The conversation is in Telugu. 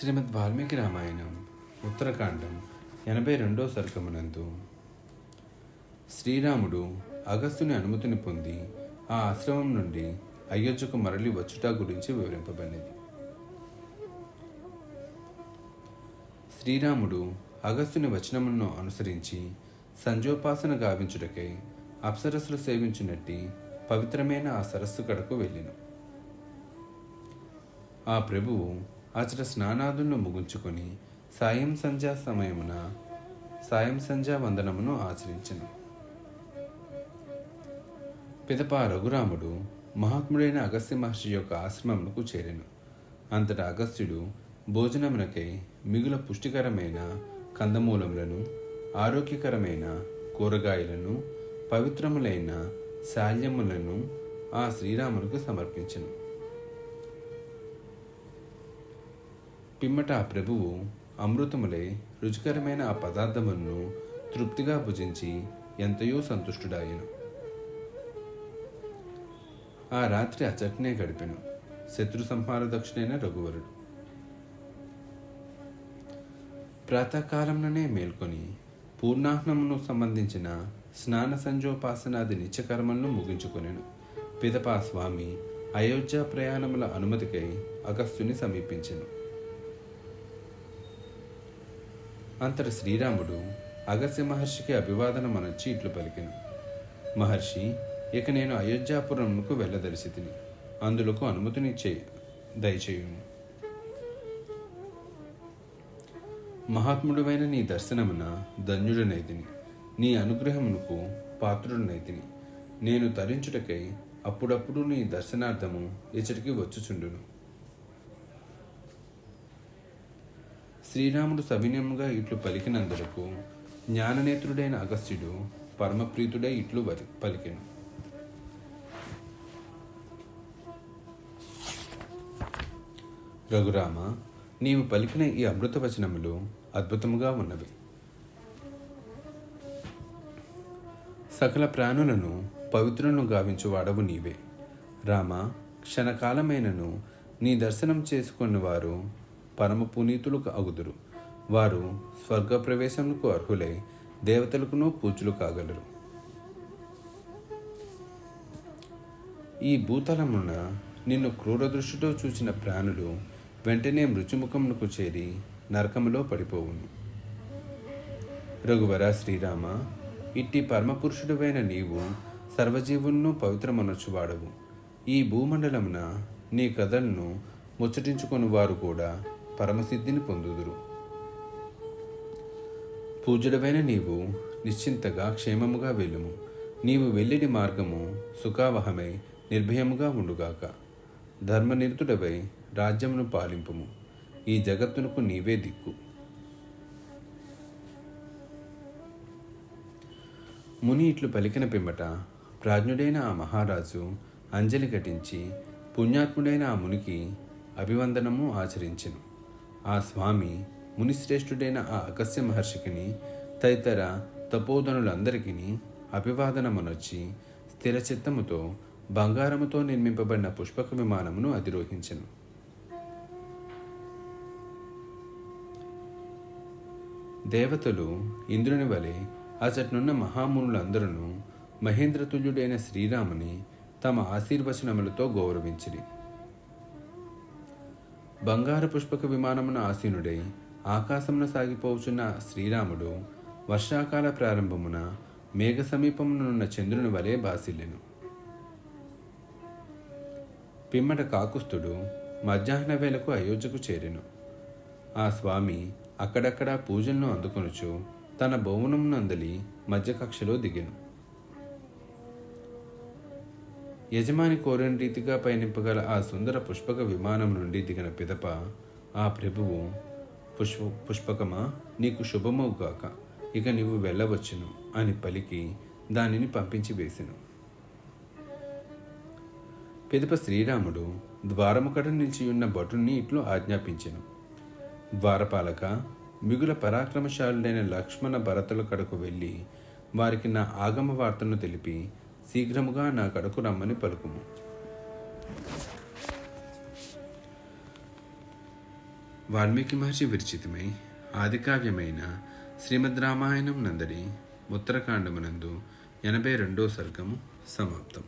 శ్రీమద్ వాల్మీకి రామాయణం ఉత్తరకాండం ఎనభై రెండో సర్గమునందు. శ్రీరాముడు అగస్త్యుని అనుమతిని పొంది ఆ ఆశ్రమం నుండి అయోధ్యకు మరలి వచ్చుట గురించి వివరింపబడింది శ్రీరాముడు అగస్త్యుని వచనమును అనుసరించి సంజోపాసన గావించుటకై అప్సరస్సులు సేవించినట్టి పవిత్రమైన ఆ సరస్సు కడకు వెళ్ళిన. ఆ ప్రభువు అచట స్నానాదులను ముగించుకొని సాయం సంధ్యా సమయమున సాయం సంధ్యా వందనమును ఆచరించను. పిదప రఘురాముడు మహాత్ముడైన అగస్త్య మహర్షి యొక్క ఆశ్రమమునకు చేరెను. అంతటా అగస్త్యుడు భోజనమునకై మిగుల పుష్టికరమైన కందమూలములను ఆరోగ్యకరమైన కూరగాయలను పవిత్రములైన శాల్యములను ఆ శ్రీరామునికి సమర్పించను. పిమ్మట ఆ ప్రభువు అమృతములే రుచికరమైన ఆ పదార్థములను తృప్తిగా భుజించి ఎంతయో సంతుష్టుడాయను. ఆ రాత్రి అచట్నే గడిపెను. శత్రు సంహార దక్షిణైన రఘువరుడు. ప్రాతకాలంలోనే మేల్కొని పూర్ణాహ్నమును సంబంధించిన స్నాన సంజోపాసనాది నిత్యకర్మలను ముగించుకొనెను. పిదపా స్వామి అయోధ్య ప్రయాణముల అనుమతికై అగస్త్యుని సమీపించెను. అంతట శ్రీరాముడు అగస్త్య మహర్షికి అభివాదన మనొచ్చి ఇట్లు పలికెను. మహర్షి ఇక నేను అయోధ్యాపురంకు వెళ్ళదలిసి తిని అందులకు అనుమతిని దయచేయును మహాత్ముడువైన నీ దర్శనమున ధన్యుడనైతిని. నీ అనుగ్రహమునకు పాత్రుడనైతిని. నేను తరించుటకై అప్పుడప్పుడు నీ దర్శనార్థము ఇచ్చటికి వచ్చుచుండును. శ్రీరాముడు సవినయముగా ఇట్లు పలికినందులకు జ్ఞాననేత్రుడైన అగస్త్యుడు పరమప్రీతుడై ఇట్లు వరి- పలికెను. రఘురామ నీవు పలికిన ఈ అమృత వచనములు అద్భుతముగా ఉన్నవి. సకల ప్రాణులను పవిత్రులను గావించు వాడవు నీవే. రామ క్షణకాలమైనను నీ దర్శనం చేసుకున్న వారు పరమ పునీతులకు అగుదురు. వారు స్వర్గ ప్రవేశములకు అర్హులై దేవతలకును పూజలు కాగలరు. ఈ భూతలమున నిన్ను క్రూర దృష్టితో చూచిన ప్రాణులు వెంటనే మృత్యుముఖమునకు చేరి నరకములో పడిపోవును. రఘువర శ్రీరామ ఇట్టి పరమపురుషుడువైన నీవు సర్వజీవులను పవిత్రమనొచ్చువాడవు. ఈ భూమండలమున నీ కథలను ముచ్చటించుకొని వారు కూడా పరమసిద్ధిని పొందుదురు. పూజుడవైన నీవు నిశ్చింతగా క్షేమముగా వెళ్ళుము. నీవు వెళ్ళిడి మార్గము సుఖావహమై నిర్భయముగా ఉండుగాక. ధర్మనిరుతుడవై రాజ్యమును పాలింపుము. ఈ జగత్తునకు నీవే దిక్కు. ముని ఇట్లు పలికిన పిమ్మట ప్రాజ్ఞుడైన ఆ మహారాజు అంజలి ఘటించి పుణ్యాత్ముడైన ఆ మునికి అభివందనము ఆచరించెను. ఆ స్వామి మునిశ్రేష్ఠుడైన ఆ అగస్య మహర్షికిని తదితర తపోధనులందరికీ అభివాదనమునొచ్చి స్థిరచిత్తముతో బంగారముతో నిర్మింపబడిన పుష్పక విమానమును అధిరోహించను. దేవతలు ఇంద్రుని వలె అచట్నున్న మహామునులందరూ మహేంద్రతుల్యుడైన శ్రీరాముని తమ ఆశీర్వచనములతో గౌరవించిరి. బంగారు పుష్పక విమానమున ఆసీనుడై ఆకాశమున సాగిపోవచున్న శ్రీరాముడు వర్షాకాల ప్రారంభమున మేఘ సమీపమునున్న చంద్రుని వలె బాసిల్లెను. పిమ్మట కాకుస్తుడు మధ్యాహ్న వేళకు అయోధ్యకు చేరెను. ఆ స్వామి అక్కడక్కడ పూజలను అందుకొనుచు తన భవనమునందలి మధ్యకక్షలో దిగెను. యజమాని కోరిన రీతిగా పయనింపగల ఆ సుందర పుష్పక విమానం నుండి దిగిన పిదప ఆ ప్రభువు పుష్ప పుష్పకమా నీకు శుభమవుగాక ఇక నీవు వెళ్ళవచ్చును అని పలికి దానిని పంపించి వేసెను. పిదప శ్రీరాముడు ద్వారముకట నిలిచి ఉన్న భటుని ఇట్లు ఆజ్ఞాపించెను. ద్వారపాలక మిగుల పరాక్రమశాలుడైన లక్ష్మణ భరతుల కడకు వెళ్ళి వారికి నా ఆగమ వార్తను తెలిపి శీఘ్రముగా నా కడకు రమ్మని పలుకుము. వాల్మీకి మహర్షి విరచితమై ఆదికావ్యమైన శ్రీమద్ రామాయణం నందరి ఉత్తరకాండమునందు ఎనభై రెండో సర్గము సమాప్తం.